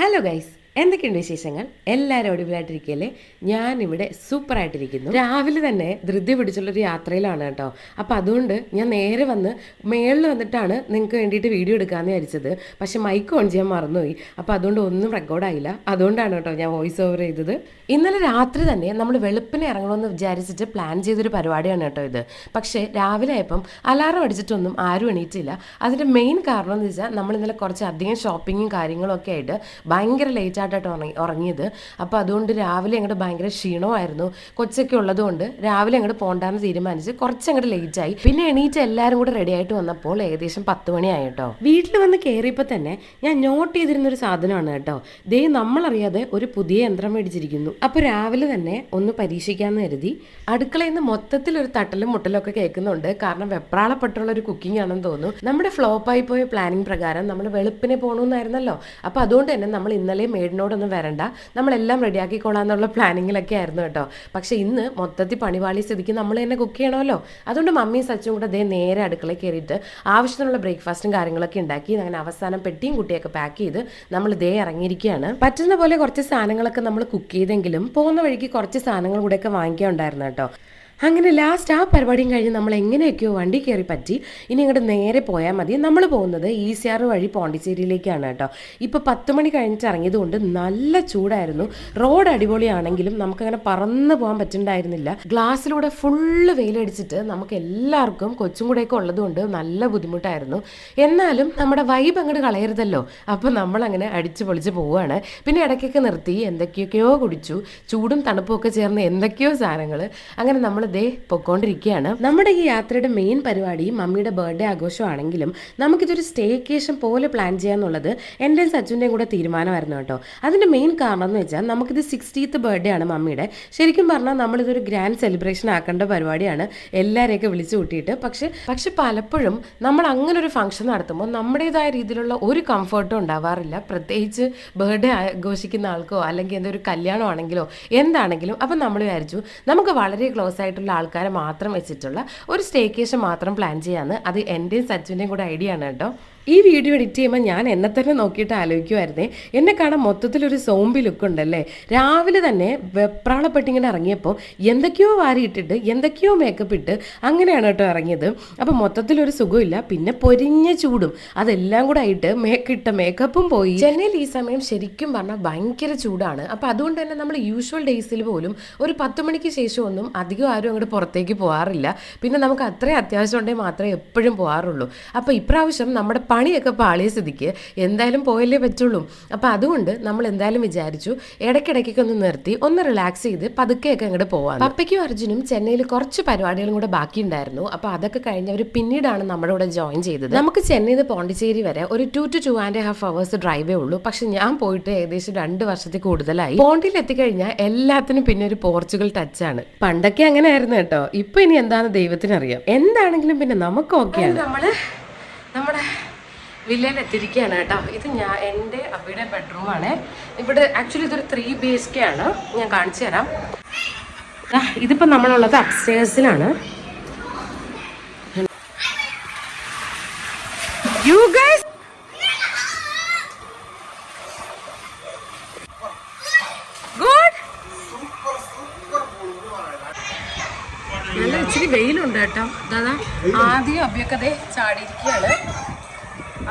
Hello guys എന്തൊക്കെയുണ്ട് വിശേഷങ്ങൾ? എല്ലാവരും ഒടുവിലായിട്ടിരിക്കുകയല്ലേ ഞാനിവിടെ സൂപ്പറായിട്ടിരിക്കുന്നു. രാവിലെ തന്നെ ധൃതി പിടിച്ചുള്ളൊരു യാത്രയിലാണ് കേട്ടോ. അപ്പോൾ അതുകൊണ്ട് ഞാൻ നേരെ വന്ന് മേളിൽ വന്നിട്ടാണ് നിങ്ങൾക്ക് വേണ്ടിയിട്ട് വീഡിയോ എടുക്കാമെന്ന് വിചാരിച്ചത്. പക്ഷെ മൈക്ക് ഓൺ ചെയ്യാൻ മറന്നുപോയി. അപ്പോൾ അതുകൊണ്ട് ഒന്നും റെക്കോർഡായില്ല അതുകൊണ്ടാണ് കേട്ടോ ഞാൻ വോയിസ് ഓവർ ചെയ്തത്. ഇന്നലെ രാത്രി തന്നെ നമ്മൾ വെളുപ്പിനെ ഇറങ്ങണമെന്ന് വിചാരിച്ചിട്ട് പ്ലാൻ ചെയ്തൊരു പരിപാടിയാണ് കേട്ടോ ഇത്. പക്ഷേ രാവിലെ ആയപ്പം അലാറം അടിച്ചിട്ടൊന്നും ആരും എണീറ്റില്ല. അതിന്റെ മെയിൻ കാരണം എന്ന് വെച്ചാൽ നമ്മൾ ഇന്നലെ കുറച്ച് അധികം ഷോപ്പിങ്ങും കാര്യങ്ങളൊക്കെ ആയിട്ട് ഭയങ്കര ലേറ്റ് ആയിട്ടാണ് ഉറങ്ങി ഉറങ്ങിയത്. അപ്പോൾ അതുകൊണ്ട് രാവിലെ അങ്ങോട്ട് ഭയങ്കര ക്ഷീണമായിരുന്നു. കൊച്ചൊക്കെ ഉള്ളതുകൊണ്ട് രാവിലെ അങ്ങോട്ട് പോണ്ടാന്ന് തീരുമാനിച്ച് കുറച്ച് അങ്ങോട്ട് ലേറ്റ് ആയി. പിന്നെ എണീറ്റ് എല്ലാവരും കൂടെ റെഡി ആയിട്ട് വന്നപ്പോൾ ഏകദേശം പത്ത് മണിയായി കേട്ടോ. വീട്ടിൽ വന്ന് കയറിയപ്പോൾ തന്നെ ഞാൻ നോട്ട് ചെയ്തിരുന്ന ഒരു സാധനമാണ് കേട്ടോ. ദേ നമ്മളറിയാതെ ഒരു പുതിയ യന്ത്രം മേടിച്ചിരിക്കുന്നു. അപ്പോൾ രാവിലെ തന്നെ ഒന്ന് പരീക്ഷിക്കാമെന്ന് കരുതി. അടുക്കളയിൽ നിന്ന് മൊത്തത്തിൽ ഒരു തട്ടലും മുട്ടലും ഒക്കെ കേൾക്കുന്നുണ്ട്. കാരണം വെപ്രാളപ്പെട്ടുള്ള ഒരു കുക്കിംഗ് ആണെന്ന് തോന്നുന്നു. നമ്മുടെ ഫ്ലോപ്പായി പോയ പ്ലാനിങ് പ്രകാരം നമ്മൾ വെളുപ്പിനെ പോകണമെന്നായിരുന്നല്ലോ അപ്പോൾ അതുകൊണ്ട് തന്നെ നമ്മൾ ഇന്നലെ മേഡിനോടൊന്നും വരണ്ട. നമ്മളെല്ലാം റെഡിയാക്കിക്കോളാം എന്നുള്ള പ്ലാനിങ്ങിലൊക്കെ ആയിരുന്നു കേട്ടോ. പക്ഷെ ഇന്ന് മൊത്തത്തിൽ പണിപാളി സ്ഥിതിക്ക് നമ്മൾ തന്നെ കുക്ക് ചെയ്യണമല്ലോ. അതുകൊണ്ട് മമ്മിയും സച്ചും കൂടെ ദേ നേരെ അടുക്കളയിൽ കയറിയിട്ട് ആവശ്യത്തിനുള്ള ബ്രേക്ക്ഫാസ്റ്റും കാര്യങ്ങളൊക്കെ ഉണ്ടാക്കി അങ്ങനെ അവസാനം പെട്ടിയും കുട്ടിയൊക്കെ പാക്ക് ചെയ്ത് നമ്മൾ ദേ ഇറങ്ങിയിരിക്കുകയാണ്. പറ്റുന്ന പോലെ കുറച്ച് സാധനങ്ങളൊക്കെ നമ്മൾ കുക്ക് ചെയ്തെങ്കിലും പോകുന്ന വഴിക്ക് കുറച്ച് സാധനങ്ങൾ കൂടെയൊക്കെ വാങ്ങിക്കാൻ ഉണ്ടായിരുന്നു കേട്ടോ. അങ്ങനെ ലാസ്റ്റ് ആ പരിപാടിയും കഴിഞ്ഞ് നമ്മൾ എങ്ങനെയൊക്കെയോ വണ്ടി കയറി പറ്റി. ഇനി ഇങ്ങോട്ട് നേരെ പോയാൽ മതി. നമ്മൾ പോകുന്നത് ഇ സി ആർ വഴി പോണ്ടിച്ചേരിയിലേക്കാണ് കേട്ടോ. ഇപ്പോൾ പത്ത് മണി കഴിഞ്ഞിട്ട് ഇറങ്ങിയതുകൊണ്ട് നല്ല ചൂടായിരുന്നു. റോഡ് അടിപൊളിയാണെങ്കിലും നമുക്കങ്ങനെ പറന്ന് പോകാൻ പറ്റുന്നുണ്ടായിരുന്നില്ല ഗ്ലാസ്സിലൂടെ ഫുള്ള് വെയിലടിച്ചിട്ട് നമുക്ക് എല്ലാവർക്കും കൊച്ചും കൂടെയൊക്കെ ഉള്ളതുകൊണ്ട് നല്ല ബുദ്ധിമുട്ടായിരുന്നു. എന്നാലും നമ്മുടെ വൈബ് അങ്ങോട്ട് കളയരുതല്ലോ. അപ്പോൾ നമ്മളങ്ങനെ അടിച്ച് പൊളിച്ച് പോവുകയാണ്. പിന്നെ ഇടയ്ക്കൊക്കെ നിർത്തി എന്തൊക്കെയൊക്കെയോ കുടിച്ചു. ചൂടും തണുപ്പും ഒക്കെ ചേർന്ന് എന്തൊക്കെയോ സാധനങ്ങൾ അങ്ങനെ നമ്മൾ ദേ പൊക്കോണ്ടിരിക്കുകയാണ് നമ്മുടെ ഈ യാത്രയുടെ മെയിൻ പരിപാടി മമ്മിയുടെ ബർത്ത്ഡേ ആഘോഷമാണെങ്കിലും നമുക്കിതൊരു സ്റ്റേക്കേഷൻ പോലെ പ്ലാൻ ചെയ്യാന്നുള്ളത് എന്റെ സച്ചുന്റെയും കൂടെ തീരുമാനമായിരുന്നു കേട്ടോ. അതിന്റെ മെയിൻ കാരണം എന്ന് വെച്ചാൽ നമുക്കിത് സിക്സ്റ്റീത്ത് ബർത്ത്ഡേ ആണ് മമ്മിയുടെ. ശരിക്കും പറഞ്ഞാൽ നമ്മളിതൊരു ഗ്രാൻഡ് സെലിബ്രേഷൻ ആക്കേണ്ട പരിപാടിയാണ്. എല്ലാവരെയൊക്കെ വിളിച്ചു കൂട്ടിയിട്ട്. പക്ഷെ പക്ഷെ പലപ്പോഴും നമ്മൾ അങ്ങനെ ഒരു ഫംഗ്ഷൻ നടത്തുമ്പോൾ നമ്മുടേതായ രീതിയിലുള്ള ഒരു കംഫർട്ടും ഉണ്ടാവാറില്ല. പ്രത്യേകിച്ച് ബർത്ത്ഡേ ആഘോഷിക്കുന്ന ആൾക്കോ അല്ലെങ്കിൽ എന്തൊരു കല്യാണമാണെങ്കിലോ എന്താണെങ്കിലും. അപ്പം നമ്മൾ വിചാരിച്ചു നമുക്ക് വളരെ ക്ലോസ് ആയിട്ടുള്ള ആൾക്കാരെ മാത്രം വെച്ചിട്ടുള്ള ഒരു സ്റ്റേക്കേഷൻ മാത്രം പ്ലാൻ ചെയ്യാമെന്ന് അത് എന്റെയും സച്ചുവിന്റെയും കൂടെ ഐഡിയ ആണ് കേട്ടോ. ഈ വീഡിയോ എഡിറ്റ് ചെയ്യുമ്പോൾ ഞാൻ എന്നെ തന്നെ നോക്കിയിട്ട് ആലോചിക്കുമായിരുന്നേ എന്നെ കാണാൻ മൊത്തത്തിലൊരു സോംബി ലുക്ക് ഉണ്ടല്ലേ? രാവിലെ തന്നെ വെപ്രാളപ്പെട്ടിങ്ങനെ ഇറങ്ങിയപ്പോൾ എന്തൊക്കെയോ വാരിയിട്ടിട്ട് എന്തൊക്കെയോ മേക്കപ്പ് ഇട്ട് അങ്ങനെയാണ് കേട്ടോ ഇറങ്ങിയത്. അപ്പോൾ മൊത്തത്തിലൊരു സുഖമില്ല. പിന്നെ പൊരിഞ്ഞ ചൂടും. അതെല്ലാം കൂടെ ആയിട്ട് മേക്കിട്ട മേക്കപ്പും പോയി. ചെന്നൈയിൽ ഈ സമയം ശരിക്കും പറഞ്ഞാൽ ഭയങ്കര ചൂടാണ്. അപ്പോൾ അതുകൊണ്ട് തന്നെ നമ്മൾ യൂഷ്വൽ ഡേയ്സിൽ പോലും ഒരു പത്ത് മണിക്ക് ശേഷം ഒന്നും അധികം ആരും അങ്ങോട്ട് പുറത്തേക്ക് പോകാറില്ല പിന്നെ നമുക്ക് അത്രയും അത്യാവശ്യം ഉണ്ടെങ്കിൽ മാത്രമേ എപ്പോഴും പോകാറുള്ളൂ അപ്പോൾ ഇപ്രാവശ്യം നമ്മുടെ പണിയൊക്കെ പാളിയ സ്ഥിതിക്ക് എന്തായാലും പോയല്ലേ പറ്റുള്ളൂ. അപ്പോൾ അതുകൊണ്ട് നമ്മൾ എന്തായാലും വിചാരിച്ചു ഇടയ്ക്കിടയ്ക്കൊക്കെ ഒന്ന് നിർത്തി ഒന്ന് റിലാക്സ് ചെയ്ത് പതുക്കെയൊക്കെ അങ്ങോട്ട് പോവാം പപ്പയ്ക്കും അർജുനും ചെന്നൈയിൽ കുറച്ച് പരിപാടികളും കൂടെ ബാക്കിയുണ്ടായിരുന്നു. അപ്പോൾ അതൊക്കെ കഴിഞ്ഞവർ പിന്നീടാണ് നമ്മുടെ കൂടെ ജോയിൻ ചെയ്തത്. നമുക്ക് ചെന്നൈയിൽ നിന്ന് പോണ്ടിച്ചേരി വരെ ഒരു two two two and half hours ഡ്രൈവേ ഉള്ളൂ. പക്ഷെ ഞാൻ പോയിട്ട് ഏകദേശം രണ്ട് വർഷത്തിൽ കൂടുതലായി. പോണ്ടിയിൽ എത്തിക്കഴിഞ്ഞാൽ എല്ലാത്തിനും പിന്നെ ഒരു പോർച്ചുഗൽ ടച്ചാണ് പണ്ടൊക്കെ അങ്ങനെ ആയിരുന്നു കേട്ടോ. ഇപ്പൊ ഇനി എന്താണെന്ന് ദൈവത്തിനറിയാം. എന്താണെങ്കിലും പിന്നെ നമുക്ക് ഓക്കെയാണ് നമ്മൾ നമ്മുടെ വില്ലയിൽ എത്തിയിരിക്കുകയാണ് കേട്ടോ. ഇത് ഞാൻ എന്റെ അവിടെ ബെഡ്റൂമാണ് ഇവിടെ ആക്ച്വലി ഇതൊരു ത്രീ ബി എച്ച് കെ ആണ്. ഞാൻ കാണിച്ചു തരാം. ഇതിപ്പോൾ ഇതിപ്പോ നമ്മളുള്ളത് അപ്സ്റ്റേഴ്സിലാണ് യു ഗൈസ് നല്ല ഇച്ചിരി വെയിലുണ്ട് കേട്ടോ. ദാദാ ആദ്യം അഭിയൊക്കെ ദേ ചാടിയിരിക്കുകയാണ്.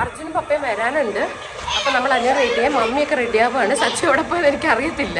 അർജുനും പപ്പയും വരാനുണ്ട്. അപ്പോൾ നമ്മൾ അതിനെ റെഡി ചെയ്യാം മമ്മിയൊക്കെ റെഡി സച്ചി അവിടെ പോയെന്ന് എനിക്ക് അറിയത്തില്ല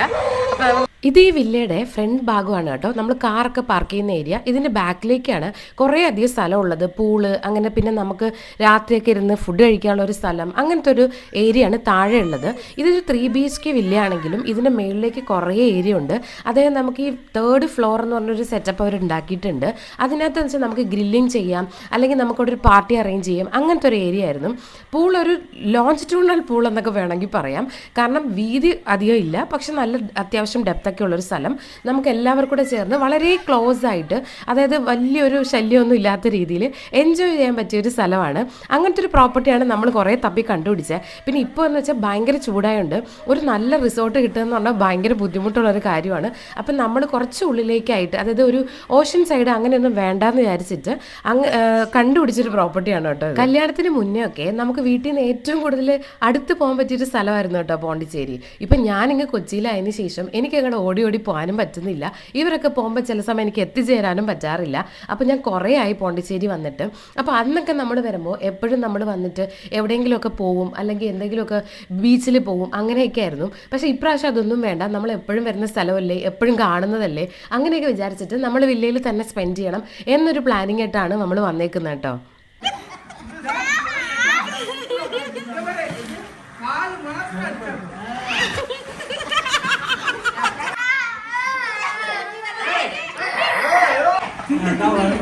അപ്പൊ ഇത് ഈ വില്ലയുടെ ഫ്രണ്ട് ഭാഗമാണ് കേട്ടോ. നമ്മൾ കാറൊക്കെ പാർക്ക് ചെയ്യുന്ന ഏരിയ ഇതിന്റെ ബാക്കിലേക്കാണ് കുറേ അധികം സ്ഥലം ഉള്ളത് പൂൾ അങ്ങനെ പിന്നെ നമുക്ക് രാത്രിയൊക്കെ ഇരുന്ന് ഫുഡ് കഴിക്കാനുള്ള ഒരു സ്ഥലം അങ്ങനത്തെ ഒരു ഏരിയ ആണ് താഴെ ഉള്ളത് ഇതൊരു ത്രീ ബി എച്ച് കെ വില്ലയാണെങ്കിലും ഇതിന്റെ മേളിലേക്ക് കുറേ ഏരിയ ഉണ്ട്. അതായത് നമുക്ക് ഈ തേർഡ് ഫ്ലോർ എന്ന് പറഞ്ഞൊരു സെറ്റപ്പ് അവർ ഉണ്ടാക്കിയിട്ടുണ്ട്. അതിനകത്ത് വെച്ചാൽ നമുക്ക് ഗ്രില്ലിംഗ് ചെയ്യാം അല്ലെങ്കിൽ നമുക്കവിടെ ഒരു പാർട്ടി അറേഞ്ച് ചെയ്യാം അങ്ങനത്തെ ഒരു ഏരിയ ആയിരുന്നു. പൂൾ ഒരു ലോഞ്ചിറ്റ്യൂണൽ പൂൾ എന്നൊക്കെ വേണമെങ്കിൽ പറയാം. കാരണം വീതി അധികം ഇല്ല. പക്ഷെ നല്ല അത്യാവശ്യം ഡെപ്ത് അടുത്തൊക്കെ ഉള്ളൊരു സ്ഥലം. നമുക്ക് എല്ലാവർക്കും കൂടെ ചേർന്ന് വളരെ ക്ലോസ് ആയിട്ട് അതായത് വലിയൊരു ശല്യമൊന്നും ഇല്ലാത്ത രീതിയിൽ എൻജോയ് ചെയ്യാൻ പറ്റിയ ഒരു സ്ഥലമാണ്. അങ്ങനത്തെ ഒരു പ്രോപ്പർട്ടിയാണ് നമ്മൾ കുറേ തപ്പി കണ്ടുപിടിച്ചത് പിന്നെ ഇപ്പോൾ എന്ന് വെച്ചാൽ ഭയങ്കര ചൂടായുണ്ട് ഒരു നല്ല റിസോർട്ട് കിട്ടുക എന്ന് പറഞ്ഞാൽ ഭയങ്കര ബുദ്ധിമുട്ടുള്ള ഒരു കാര്യമാണ്. അപ്പം നമ്മൾ കുറച്ച് ഉള്ളിലേക്കായിട്ട് അതായത് ഒരു ഓഷൻ സൈഡ് അങ്ങനെയൊന്നും വേണ്ടാന്ന് വിചാരിച്ചിട്ട് അങ്ങ് കണ്ടുപിടിച്ചൊരു പ്രോപ്പർട്ടിയാണ് കേട്ടോ. കല്യാണത്തിന് മുന്നേ ഒക്കെ നമുക്ക് വീട്ടിൽ നിന്ന് ഏറ്റവും കൂടുതൽ അടുത്ത് പോകാൻ പറ്റിയൊരു സ്ഥലമായിരുന്നു കേട്ടോ പോണ്ടിച്ചേരി. ഇപ്പം ഞാനിങ്ങ് കൊച്ചിയിലായതിനു ശേഷം എനിക്ക് ഓടി ഓടി പോകാനും പറ്റുന്നില്ല. ഇവരൊക്കെ പോകുമ്പോൾ ചില സമയം എനിക്ക് എത്തിച്ചേരാനും പറ്റാറില്ല. അപ്പോൾ ഞാൻ കുറേ ആയി പോണ്ടിച്ചേരി വന്നിട്ട്. അപ്പോൾ അന്നൊക്കെ നമ്മൾ വരുമ്പോൾ എപ്പോഴും നമ്മൾ വന്നിട്ട് എവിടെയെങ്കിലുമൊക്കെ പോവും അല്ലെങ്കിൽ എന്തെങ്കിലുമൊക്കെ ബീച്ചിൽ പോവും അങ്ങനെയൊക്കെ ആയിരുന്നു. പക്ഷേ ഇപ്രാവശ്യം അതൊന്നും വേണ്ട. നമ്മൾ എപ്പോഴും വരുന്ന സ്ഥലമല്ലേ എപ്പോഴും കാണുന്നതല്ലേ അങ്ങനെയൊക്കെ വിചാരിച്ചിട്ട് നമ്മൾ വില്ലയിൽ തന്നെ സ്പെൻഡ് ചെയ്യണം എന്നൊരു പ്ലാനിങ് ആയിട്ടാണ് നമ്മൾ വന്നേക്കുന്നത് കേട്ടോ. 当然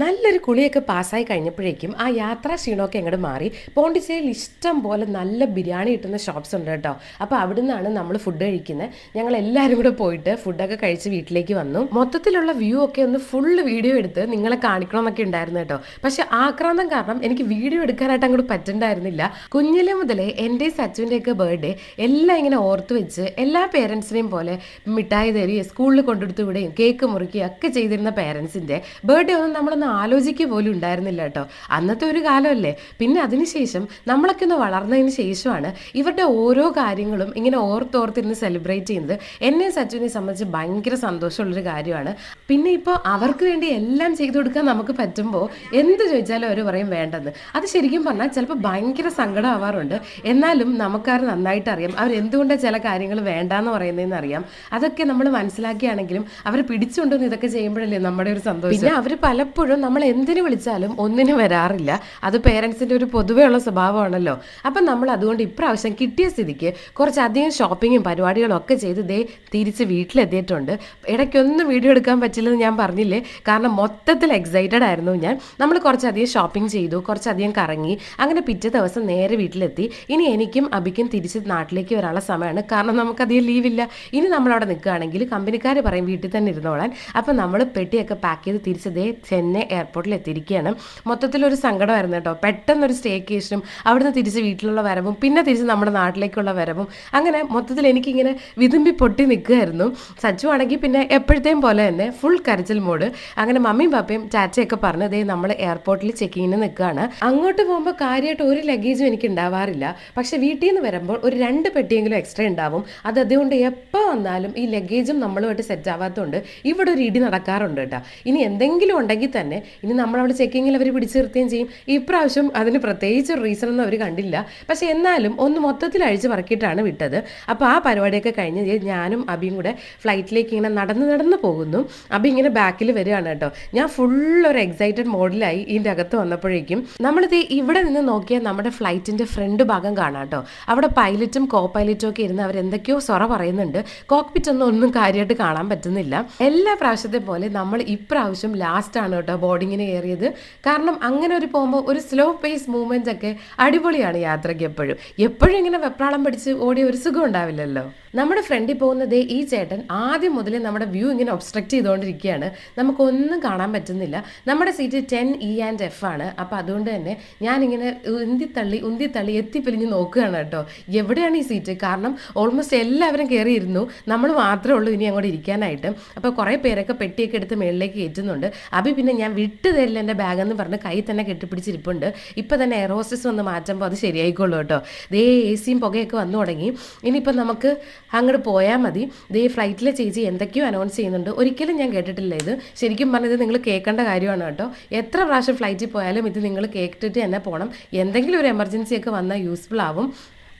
നല്ലൊരു കുളിയൊക്കെ പാസ്സായി കഴിഞ്ഞപ്പോഴേക്കും ആ യാത്രാ ക്ഷീണമൊക്കെ അങ്ങോട്ട് മാറി. പോണ്ടിച്ചേരിയിൽ ഇഷ്ടം പോലെ നല്ല ബിരിയാണി കിട്ടുന്ന ഷോപ്സ് ഉണ്ട് കേട്ടോ. അപ്പോൾ അവിടെ നിന്നാണ് നമ്മൾ ഫുഡ് കഴിക്കുന്നത്. ഞങ്ങൾ എല്ലാവരും കൂടെ പോയിട്ട് ഫുഡൊക്കെ കഴിച്ച് വീട്ടിലേക്ക് വന്നു. മൊത്തത്തിലുള്ള വ്യൂ ഒക്കെ ഒന്ന് ഫുള്ള് വീഡിയോ എടുത്ത് നിങ്ങളെ കാണിക്കണമെന്നൊക്കെ ഉണ്ടായിരുന്നു കേട്ടോ. പക്ഷെ ആക്രാന്തം കാരണം എനിക്ക് വീഡിയോ എടുക്കാനായിട്ട് അങ്ങോട്ട് പറ്റണ്ടായിരുന്നില്ല. കുഞ്ഞിലെ മുതലേ എന്റെ സച്ചുവിന്റെയൊക്കെ ബർത്ത്ഡേ എല്ലാം ഇങ്ങനെ ഓർത്ത് വെച്ച് എല്ലാ പേരൻസിനെയും പോലെ മിഠായി തരി സ്കൂളിൽ കൊണ്ടെടുത്ത് വിടുകയും കേക്ക് മുറിക്കുകയും ഒക്കെ ചെയ്തിരുന്ന പേരൻസിന്റെ ബർത്ത്ഡേ ഒന്നും നമ്മളൊന്ന് ആലോചിക്കുക പോലും ഉണ്ടായിരുന്നില്ല കേട്ടോ. അന്നത്തെ ഒരു കാലമല്ലേ. പിന്നെ അതിനുശേഷം നമ്മളൊക്കെ ഒന്ന് വളർന്നതിന് ശേഷമാണ് ഇവരുടെ ഓരോ കാര്യങ്ങളും ഇങ്ങനെ ഓർത്തോർത്തിരുന്ന് സെലിബ്രേറ്റ് ചെയ്യുന്നത്. എന്നെ സച്ചുവിനെ സംബന്ധിച്ച് ഭയങ്കര സന്തോഷമുള്ളൊരു കാര്യമാണ്. പിന്നെ ഇപ്പോൾ അവർക്ക് വേണ്ടി എല്ലാം ചെയ്തു കൊടുക്കാൻ നമുക്ക് പറ്റുമ്പോൾ എന്ത് ചോദിച്ചാലും അവർ പറയും വേണ്ടെന്ന്. അത് ശരിക്കും പറഞ്ഞാൽ ചിലപ്പോൾ ഭയങ്കര സങ്കടം ആവാറുണ്ട്. എന്നാലും നമുക്കാർ നന്നായിട്ട് അറിയാം. അവർ എന്തുകൊണ്ടാണ് ചില കാര്യങ്ങൾ വേണ്ടാന്ന് പറയുന്നതെന്ന് അറിയാം. അതൊക്കെ നമ്മൾ മനസ്സിലാക്കിയാണെങ്കിലും അവർ പിടിച്ചുകൊണ്ടുവന്ന് ഇതൊക്കെ ചെയ്യുമ്പോഴല്ലേ നമ്മുടെ ഒരു സന്തോഷം. പിന്നെ അവർ പലപ്പോഴും നമ്മൾ എന്തിനു വിളിച്ചാലും ഒന്നിനു വരാറില്ല. അത് പേരൻസിന്റെ ഒരു പൊതുവെയുള്ള സ്വഭാവമാണല്ലോ. അപ്പം നമ്മൾ അതുകൊണ്ട് ഇപ്രാവശ്യം കിട്ടിയ സ്ഥിതിക്ക് കുറച്ചധികം ഷോപ്പിങ്ങും പരിപാടികളും ഒക്കെ ചെയ്ത് ദേ തിരിച്ച് വീട്ടിലെത്തിയിട്ടുണ്ട്. ഇടയ്ക്കൊന്നും വീഡിയോ എടുക്കാൻ പറ്റില്ലെന്ന് ഞാൻ പറഞ്ഞില്ലേ? കാരണം മൊത്തത്തിൽ എക്സൈറ്റഡ് ആയിരുന്നു ഞാൻ. നമ്മൾ കുറച്ചധികം ഷോപ്പിംഗ് ചെയ്തു കുറച്ചധികം കറങ്ങി അങ്ങനെ പിറ്റേ ദിവസം നേരെ വീട്ടിലെത്തി. ഇനി എനിക്കും അബിക്കും തിരിച്ച് നാട്ടിലേക്ക് വരാനുള്ള സമയമാണ്. കാരണം നമുക്കധികം ലീവില്ല ഇനി നമ്മളവിടെ നിൽക്കുകയാണെങ്കിൽ കമ്പനിക്കാർ പറയും വീട്ടിൽ തന്നെ ഇരുന്നോളാൻ. അപ്പം നമ്മൾ പെട്ടിയൊക്കെ പാക്ക് ചെയ്ത് തിരിച്ചതേ ചെന്നൈ എയർപോർട്ടിൽ എത്തിയിരിക്കുകയാണ് മൊത്തത്തിലൊരു സങ്കടമായിരുന്നു കേട്ടോ. പെട്ടെന്നൊരു സ്റ്റേക്കേഷനും അവിടുന്ന് തിരിച്ച് വീട്ടിലുള്ള വരവും പിന്നെ തിരിച്ച് നമ്മുടെ നാട്ടിലേക്കുള്ള വരവും. അങ്ങനെ മൊത്തത്തിൽ എനിക്കിങ്ങനെ വിതുമ്പി പൊട്ടി നിൽക്കുമായിരുന്നു സച്ചു ആണെങ്കിൽ പിന്നെ എപ്പോഴത്തെയും പോലെ തന്നെ ഫുൾ കരച്ചിൽ മോഡ് അങ്ങനെ മമ്മിയും പാപ്പയും ചാച്ചയൊക്കെ പറഞ്ഞ് ദേ നമ്മൾ എയർപോർട്ടിൽ ചെക്കിങ്ങിന് നിൽക്കുകയാണ്. അങ്ങോട്ട് പോകുമ്പോൾ കാര്യമായിട്ട് ഒരു ലഗേജും എനിക്ക് ഉണ്ടാവാറില്ല. പക്ഷെ വീട്ടിൽ നിന്ന് വരുമ്പോൾ ഒരു രണ്ട് പെട്ടിയെങ്കിലും എക്സ്ട്രാ ഉണ്ടാവും. അത് അതുകൊണ്ട് എപ്പോൾ വന്നാലും ഈ ലഗേജും നമ്മളുമായിട്ട് സെറ്റ് ആവാത്തതുകൊണ്ട് ഇവിടെ ഒരു ഇടി നടക്കാറുണ്ട് കേട്ടോ. ഇനി എന്തെങ്കിലും ഉണ്ടെങ്കിൽ തന്നെ ഇനി നമ്മളവിടെ ചെക്കിങ്ങിൽ അവർ പിടിച്ചു നിർത്തുകയും ചെയ്യും. ഇപ്രാവശ്യം അതിന് പ്രത്യേകിച്ച് റീസൺ ഒന്നും അവർ കണ്ടില്ല. പക്ഷെ എന്നാലും ഒന്ന് മൊത്തത്തിൽ അഴിച്ച് പറക്കിയിട്ടാണ് വിട്ടത്. അപ്പോൾ ആ പരിപാടിയൊക്കെ കഴിഞ്ഞ് ഞാനും അബിയും കൂടെ ഫ്ലൈറ്റിലേക്ക് ഇങ്ങനെ നടന്ന് നടന്ന് പോകുന്നു. അബി ഇങ്ങനെ ബാക്കിൽ വരികയാണ് കേട്ടോ. ഞാൻ ഫുൾ ഒരു എക്സൈറ്റഡ് മോഡിലായി ഇതിന്റെ അകത്ത് വന്നപ്പോഴേക്കും നമ്മളിത് ഇവിടെ നിന്ന് നോക്കിയാൽ നമ്മുടെ ഫ്ലൈറ്റിന്റെ ഫ്രണ്ട് ഭാഗം കാണാം കേട്ടോ. അവിടെ പൈലറ്റും കോ പൈലറ്റും ഒക്കെ ഇരുന്ന് അവർ എന്തൊക്കെയോ സൊറ പറയുന്നുണ്ട്. കോക്പിറ്റ് ഒന്നും ഒന്നും കാര്യമായിട്ട് കാണാൻ പറ്റുന്നില്ല. എല്ലാ പ്രാവശ്യത്തെ പോലെ നമ്മൾ ഇപ്രാവശ്യം ലാസ്റ്റ് ആണ് കേട്ടോ ബോർഡിങ്ങിന് കയറിയത്. കാരണം അങ്ങനെ ഒരു പോകുമ്പോൾ ഒരു സ്ലോ പേസ് മൂവ്മെന്റ് ഒക്കെ അടിപൊളിയാണ് യാത്രയ്ക്ക് എപ്പോഴും. എപ്പോഴും ഇങ്ങനെ വെപ്രാളം പിടിച്ച് ഓടിയ ഒരു സുഖം ഉണ്ടാവില്ലല്ലോ. നമ്മുടെ ഫ്രണ്ടിൽ പോകുന്നത് ഈ ചേട്ടൻ ആദ്യം മുതൽ നമ്മുടെ വ്യൂ ഇങ്ങനെ ഒബ്സ്ട്രക്ട് ചെയ്തുകൊണ്ടിരിക്കുകയാണ്. നമുക്കൊന്നും കാണാൻ പറ്റുന്നില്ല. നമ്മുടെ seat ten E and F ആണ്. അപ്പോൾ അതുകൊണ്ട് തന്നെ ഞാനിങ്ങനെ ഉന്തിത്തള്ളി ഉന്തിത്തള്ളി എത്തിപ്പിരിഞ്ഞ് നോക്കുകയാണ് കേട്ടോ. എവിടെയാണ് ഈ സീറ്റ് കാരണം ഓൾമോസ്റ്റ് എല്ലാവരും കയറിയിരുന്നു നമ്മൾ മാത്രമേ ഉള്ളൂ ഇനി അങ്ങോട്ട് ഇരിക്കാനായിട്ട്. അപ്പോൾ കുറേ പേരൊക്കെ പെട്ടിയൊക്കെ എടുത്ത് മേളിലേക്ക് കയറ്റുന്നുണ്ട്. അഭി പിന്നെ ഞാൻ വിട്ടു തരില്ല എന്റെ ബാഗെന്ന് പറഞ്ഞ് കൈ തന്നെ കെട്ടിപ്പിടിച്ചിരിപ്പുണ്ട്. ഇപ്പോൾ തന്നെ എയർ ഹോസ്റ്റസ് വന്ന് മാറ്റുമ്പോൾ അത് ശരിയായിക്കോളൂ കേട്ടോ. ദേ എ സിയും പുകയൊക്കെ വന്നു തുടങ്ങി. ഇനിയിപ്പോൾ നമുക്ക് അങ്ങോട്ട് പോയാൽ മതി. ദേ ഫ്ലൈറ്റിലെ ചേച്ചി എന്തൊക്കെയോ അനൗൺസ് ചെയ്യുന്നുണ്ട്. ഒരിക്കലും ഞാൻ കേട്ടിട്ടില്ല ഇത്. ശരിക്കും പറഞ്ഞത് നിങ്ങൾ കേൾക്കേണ്ട കാര്യമാണ് കേട്ടോ. എത്ര പ്രാവശ്യം ഫ്ലൈറ്റിൽ പോയാലും ഇത് നിങ്ങൾ കേട്ടിട്ട് തന്നെ പോകണം എന്തെങ്കിലും ഒരു എമർജൻസി ഒക്കെ വന്നാൽ യൂസ്ഫുൾ ആവും.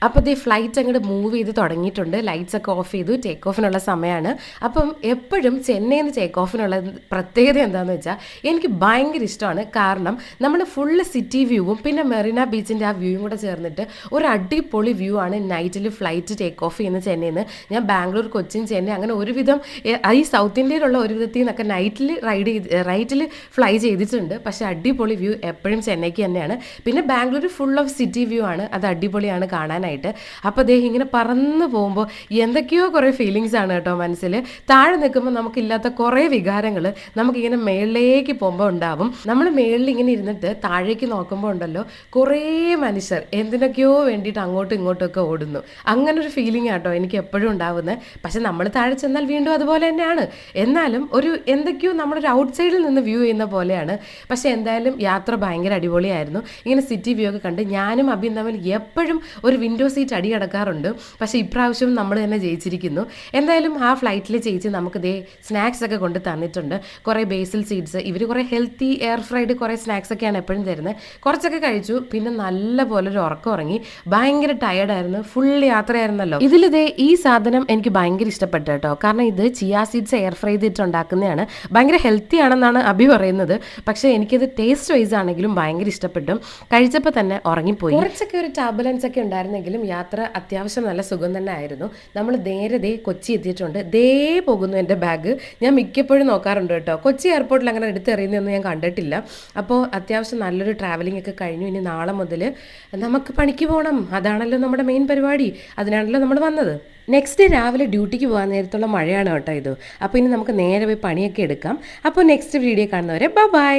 അപ്പോൾ ഈ ഫ്ലൈറ്റ് അങ്ങോട്ട് മൂവ് ചെയ്ത് തുടങ്ങിയിട്ടുണ്ട്. ലൈറ്റ്സ് ഒക്കെ ഓഫ് ചെയ്തു. ടേക്ക് ഓഫിനുള്ള സമയമാണ് അപ്പം എപ്പോഴും ചെന്നൈയിൽ നിന്ന് ടേക്ക് ഓഫിനുള്ള പ്രത്യേകത എന്താണെന്ന് വെച്ചാൽ എനിക്ക് ഭയങ്കര ഇഷ്ടമാണ്. കാരണം നമ്മൾ ഫുള്ള് സിറ്റി വ്യൂവും പിന്നെ മെറീന ബീച്ചിന്റെ ആ വ്യൂവും കൂടെ ചേർന്നിട്ട് ഒരു അടിപൊളി വ്യൂ ആണ് നൈറ്റിൽ ഫ്ലൈറ്റ് ടേക്ക് ഓഫ് ചെയ്യുന്ന ചെന്നൈയിൽ നിന്ന് ഞാൻ ബാംഗ്ലൂർ കൊച്ചിൻ ചെന്നൈ അങ്ങനെ ഒരുവിധം ഈ സൗത്ത് ഇന്ത്യയിലുള്ള ഒരു വിധത്തിൽ നിന്നൊക്കെ നൈറ്റിൽ റൈഡ് ചെയ്ത് റൈറ്റിൽ ഫ്ലൈ ചെയ്തിട്ടുണ്ട്. പക്ഷേ അടിപൊളി വ്യൂ എപ്പോഴും ചെന്നൈക്ക് തന്നെയാണ്. പിന്നെ Bangalore full of city view ആണ്. അത് അടിപൊളിയാണ് കാണാനായിട്ട്. കഴിക്കാനായിട്ട് അപ്പോൾ അദ്ദേഹം ഇങ്ങനെ പറന്ന് പോകുമ്പോൾ എന്തൊക്കെയോ കുറേ ഫീലിങ്സ് ആണ് കേട്ടോ മനസ്സിൽ താഴെ നിൽക്കുമ്പോൾ നമുക്കില്ലാത്ത കുറേ വികാരങ്ങൾ നമുക്കിങ്ങനെ മേളിലേക്ക് പോകുമ്പോൾ ഉണ്ടാവും. നമ്മൾ മേളിൽ ഇങ്ങനെ ഇരുന്നിട്ട് താഴേക്ക് നോക്കുമ്പോൾ ഉണ്ടല്ലോ കുറേ മനുഷ്യർ എന്തിനൊക്കെയോ വേണ്ടിയിട്ട് അങ്ങോട്ടും ഇങ്ങോട്ടും ഒക്കെ ഓടുന്നു. അങ്ങനെ ഒരു ഫീലിംഗ് ആട്ടോ എനിക്ക് എപ്പോഴും ഉണ്ടാവുന്നത് പക്ഷെ നമ്മൾ താഴെ ചെന്നാൽ വീണ്ടും അതുപോലെ തന്നെയാണ്. എന്നാലും ഒരു എന്തൊക്കെയോ നമ്മളൊരു ഔട്ട് സൈഡിൽ നിന്ന് വ്യൂ ചെയ്യുന്ന പോലെയാണ്. പക്ഷെ എന്തായാലും യാത്ര ഭയങ്കര അടിപൊളിയായിരുന്നു. ഇങ്ങനെ സിറ്റി വ്യൂ ഒക്കെ കണ്ട് ഞാനും അഭിയും തമ്മിൽ എപ്പോഴും ഒരു വിൻഡോ സീറ്റ് അടി കിടക്കാറുണ്ട്. പക്ഷേ ഇപ്രാവശ്യം നമ്മൾ തന്നെ ജയിച്ചിരിക്കുന്നു. എന്തായാലും ആ ഫ്ലൈറ്റിൽ ചേച്ചി നമുക്ക് ദേ സ്നാക്സ് ഒക്കെ കൊണ്ട് തന്നിട്ടുണ്ട്. കുറേ ബേസിൽ സീഡ്സ് ഇവർ കുറേ ഹെൽത്തി എയർ ഫ്രൈഡ് കുറേ സ്നാക്സ് ഒക്കെയാണ് എപ്പോഴും തരുന്നത്. കുറച്ചൊക്കെ കഴിച്ചു പിന്നെ നല്ല പോലെ ഒരു ഉറക്കം ഉറങ്ങി. ഭയങ്കര ടയർഡായിരുന്നു ഫുൾ യാത്രയായിരുന്നല്ലോ. ഇതിലിതേ ഈ സാധനം എനിക്ക് ഭയങ്കര ഇഷ്ടപ്പെട്ടു കേട്ടോ. കാരണം ഇത് ചിയാ സീഡ്സ് എയർ ഫ്രൈ ചെയ്തിട്ട് ഉണ്ടാക്കുന്നതാണ്. ഭയങ്കര ഹെൽത്തി ആണെന്നാണ് അഭി പറയുന്നത്. പക്ഷേ എനിക്കത് ടേസ്റ്റ് വൈസ് ആണെങ്കിലും ഭയങ്കര ഇഷ്ടപ്പെട്ടു. കഴിച്ചപ്പോൾ തന്നെ ഉറങ്ങിപ്പോയി. കുറച്ചൊക്കെ ഒരു ടർബുലൻസ് ഒക്കെ ഉണ്ടായിരുന്നെങ്കിലും യാത്ര അത്യാവശ്യം നല്ല സുഖം തന്നെ ആയിരുന്നു. നമ്മൾ നേരെ ദേ കൊച്ചി എത്തിയിട്ടുണ്ട്. ദേ പോകുന്നു എന്റെ ബാഗ് ഞാൻ മിക്കപ്പോഴും നോക്കാറുണ്ട് കേട്ടോ. കൊച്ചി എയർപോർട്ടിൽ അങ്ങനെ എടുത്തെറിയുന്നതൊന്നും ഞാൻ കണ്ടിട്ടില്ല. അപ്പോൾ അത്യാവശ്യം നല്ലൊരു ട്രാവലിംഗ് ഒക്കെ കഴിഞ്ഞു. ഇനി നാളെ മുതൽ നമുക്ക് പണിക്ക് പോകണം അതാണല്ലോ നമ്മുടെ മെയിൻ പരിപാടി. അതിനാണല്ലോ നമ്മൾ വന്നത്. നെക്സ്റ്റ് ഡേ രാവിലെ ഡ്യൂട്ടിക്ക് പോകാൻ നേരത്തുള്ള മഴയാണ് കേട്ടോ ഇത്. അപ്പോൾ ഇനി നമുക്ക് നേരെ പോയി പണിയൊക്കെ എടുക്കാം. അപ്പോൾ നെക്സ്റ്റ് വീഡിയോ കാണുന്നവരെ ബൈ